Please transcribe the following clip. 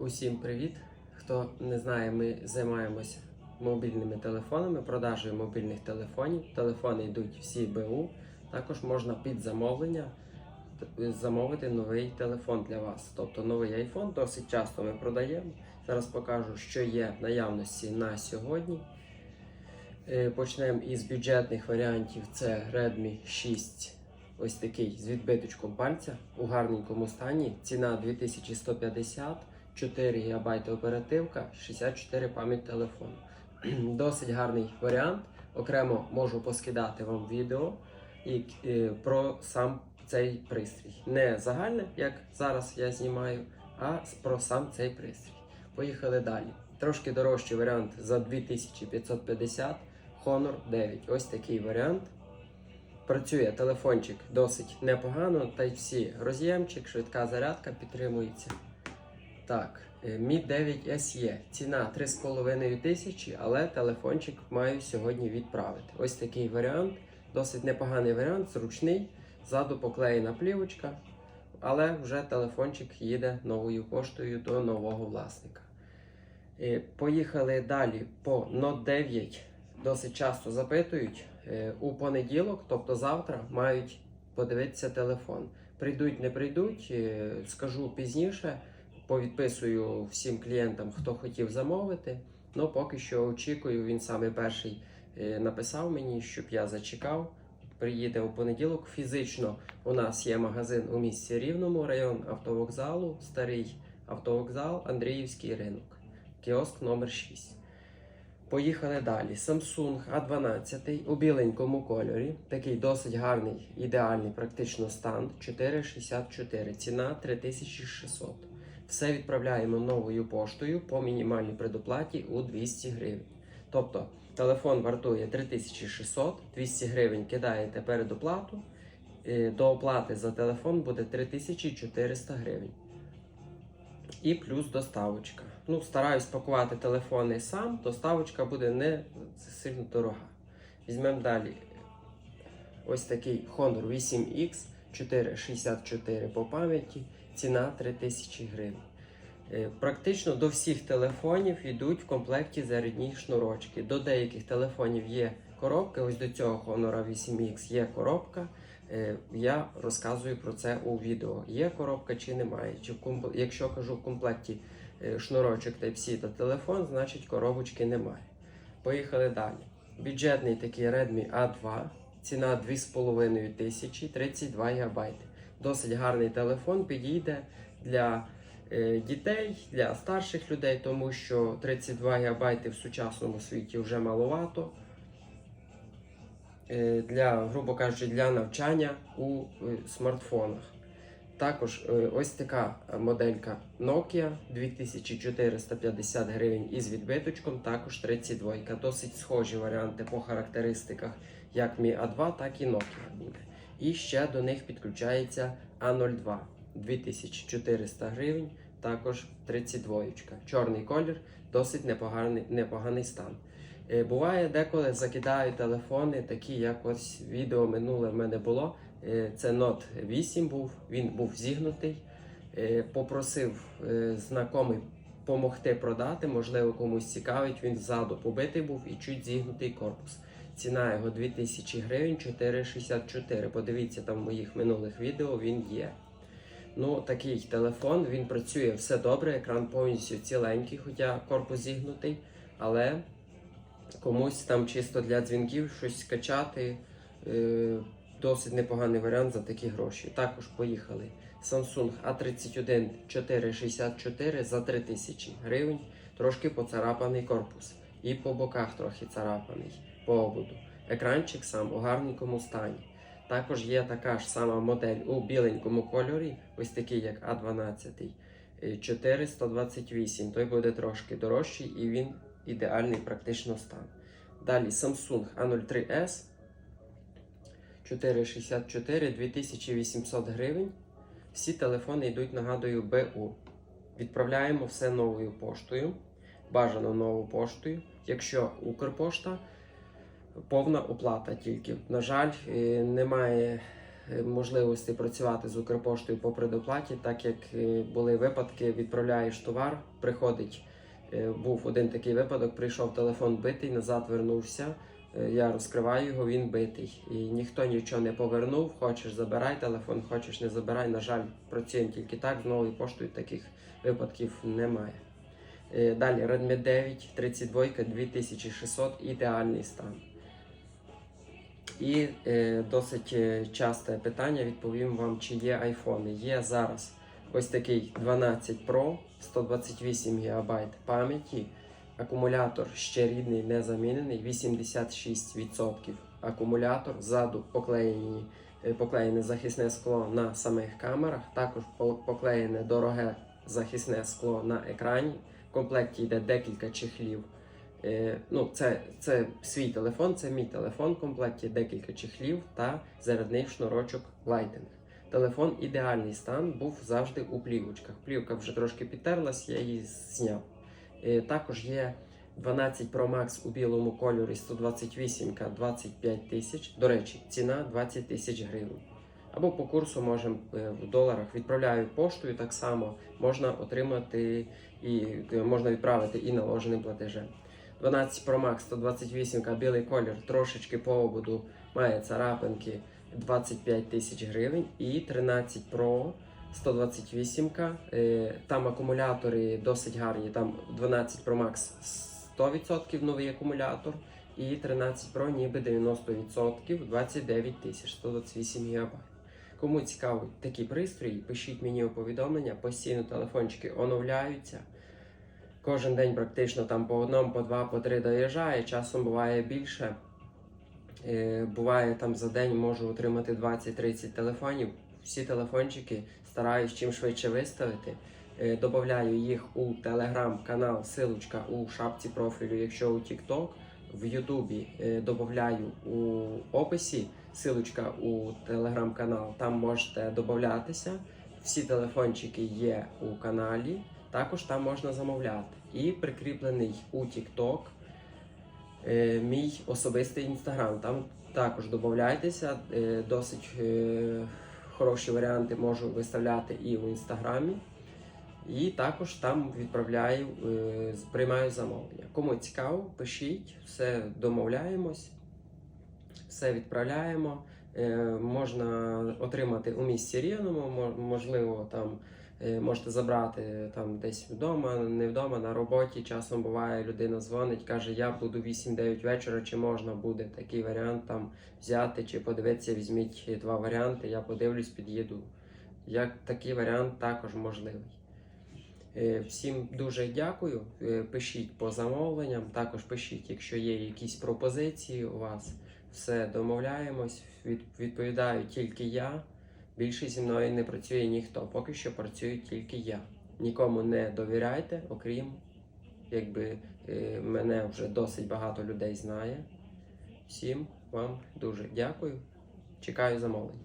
Усім привіт! Хто не знає, ми займаємося мобільними телефонами, продажею мобільних телефонів. Телефони йдуть всі БУ. Також можна під замовлення замовити новий телефон для вас. Тобто новий iPhone досить часто ми продаємо. Зараз покажу, що є в наявності на сьогодні. Е, Почнемо із бюджетних варіантів. Це Redmi 6 ось такий з відбиточком пальця у гарненькому стані. Ціна 2150, 4 ГБ оперативка, 64 пам'ять телефону. Досить гарний варіант. Окремо можу поскидати вам відео і, е, про сам цей пристрій. Не загальне, як зараз я знімаю, а про сам цей пристрій. Поїхали далі. Трошки дорожчий варіант за 2550 Honor 9. Ось такий варіант. Працює телефончик досить непогано, та й всі роз'ємчик, швидка зарядка підтримується. Так, Mi 9 SE. Ціна 3,5 тисячі, але телефончик маю сьогодні відправити. Ось такий варіант. Досить непоганий варіант, зручний. Ззаду поклеєна плівочка, але вже телефончик їде новою поштою до нового власника. Е, Поїхали далі по Note 9. Досить часто запитують. Е, У понеділок, тобто завтра, мають подивитися телефон. Прийдуть, не прийдуть, е, скажу пізніше. Повідписую всім клієнтам, хто хотів замовити. Ну, поки що очікую, він саме перший е, написав мені, щоб я зачекав. Приїде у понеділок. Фізично у нас є магазин у місті Рівному, район автовокзалу, старий автовокзал, Андріївський ринок, кіоск номер 6. Поїхали далі. Samsung A12 у біленькому кольорі. Такий досить гарний, ідеальний практично стан. 4,64. Ціна 3600. Все відправляємо новою поштою по мінімальній предоплаті у 200 гривень. Тобто телефон вартує 3600, 200 гривень кидаєте передоплату. е, До оплати за телефон буде 3400 гривень. І плюс доставочка. Ну, стараюсь пакувати телефони сам, доставочка буде не сильно дорога. Візьмемо далі. Ось такий Honor 8X 464 по пам'яті, ціна 3000 гривень. Е, Практично до всіх телефонів йдуть в комплекті зарядні шнурочки. До деяких телефонів є коробка. Ось до цього Honor 8X є коробка. Е, Я розказую про це у відео. Є коробка чи немає. Якщо кажу в комплекті е, шнурочок Type-C та телефон, значить коробочки немає. Поїхали далі. Бюджетний такий Redmi A2, ціна 2500 тисячі, 32 ГБ. Досить гарний телефон, підійде для е, дітей, для старших людей, тому що 32 ГБ в сучасному світі вже маловато. Е, Для, грубо кажучи, для навчання у е, смартфонах. Також ось така моделька Nokia 2450 гривень із відбиточком, також 32. Досить схожі варіанти по характеристиках, як Mi A2, так і Nokia. І ще до них підключається A02 2400 гривень, також 32. Чорний колір, досить непоганий, непоганий стан. Е, Буває, деколи закидаю телефони, такі як ось відео минуле в мене було. Е, Це Note 8 був, він був зігнутий. Е, Попросив знайомий допомогти продати, можливо, комусь цікавить. Він ззаду побитий був і чуть зігнутий корпус. Ціна його 2000 гривень 4,64. Подивіться там в моїх минулих відео, він є. Ну, такий телефон, він працює все добре, екран повністю ціленький, хоча корпус зігнутий, але комусь там чисто для дзвінків щось скачати. Е, досить непоганий варіант за такі гроші. Також поїхали. Samsung A31 464 за 3000 гривень. Трошки поцарапаний корпус. І по боках трохи царапаний по. Екранчик сам у гарненькому стані. Також є така ж сама модель у біленькому кольорі, ось такий як A12. е, 428. Той буде трошки дорожчий і він ідеальний практично стан. Далі Samsung A03S 464 2800 гривень. Всі телефони йдуть, нагадую, БУ. Відправляємо все новою поштою. Бажано новою поштою. Якщо Укрпошта, повна оплата тільки. На жаль, е, немає е, можливості працювати з Укрпоштою по предоплаті, так як е, були випадки, відправляєш товар, приходить. Був один такий випадок, прийшов телефон битий, назад вернувся. Я розкриваю його, він битий. І ніхто нічого не повернув. Хочеш забирай телефон, хочеш не забирай. На жаль, працюємо тільки так. З новою поштою таких випадків немає. Далі Redmi 9, 32, 2600, ідеальний стан. І е, досить е, часте питання відповім вам, чи є айфони. Є зараз ось такий 12 Pro, 128 ГБ пам'яті. Акумулятор ще рідний, не замінений, 86% акумулятор. Ззаду поклеєні, е, поклеєне захисне скло на самих камерах. Також поклеєне дороге захисне скло на екрані. В комплекті йде декілька чехлів. Е, ну, це, це свій телефон, це мій телефон в комплекті, декілька чехлів та зарядний шнурочок Lightning. Телефон ідеальний стан був завжди у плівочках. Плівка вже трошки підтерлась, я її зняв. Е, також є 12 Pro Max у білому кольорі 128 25 тисяч. До речі, ціна 20 тисяч гривень. Або по курсу можемо е, в доларах відправляю поштою, так само можна отримати і можна відправити і наложеним платежем. 12 Pro Max 128 білий колір, трошечки по ободу має царапинки 25 тисяч гривень. І 13 Pro 128 е, там акумулятори досить гарні. Там 12 Pro Max 100% новий акумулятор. І 13 Pro ніби 90% 29 тисяч 128 ГБ. Кому цікавий такі пристрої, пишіть мені у повідомлення, постійно телефончики оновляються. Кожен день практично там по одному, по два, по три доїжджає, часом буває більше. Е, Буває там за день можу отримати 20-30 телефонів. Всі телефончики стараюсь чим швидше виставити. Е, Добавляю їх у телеграм-канал, силочка у шапці профілю, якщо у TikTok. В Ютубі е, додаю у описі силочка у телеграм-канал. Там можете додатися. Всі телефончики є у каналі. Також там можна замовляти. І прикріплений у TikTok е, мій особистий інстаграм. Там також додайтеся. Е, досить е, хороші варіанти можу виставляти і в інстаграмі. І також там відправляю, е, приймаю замовлення. Кому цікаво, пишіть, все домовляємось, все відправляємо. Е, можна отримати у місці рівному, можливо, там можете забрати там десь вдома, не вдома, на роботі. Часом буває, людина дзвонить, каже, я буду 8-9 вечора, чи можна буде такий варіант там взяти, чи подивитися, візьміть два варіанти, я подивлюсь, під'їду. Як такий варіант також можливий. Е, Всім дуже дякую. Е, Пишіть по замовленням, також пишіть, якщо є якісь пропозиції у вас. Все домовляємось, відповідаю тільки я. Більше зі мною не працює ніхто. Поки що працюю тільки я. Нікому не довіряйте, окрім якби е, мене вже досить багато людей знає. Всім вам дуже дякую. Чекаю замовлень.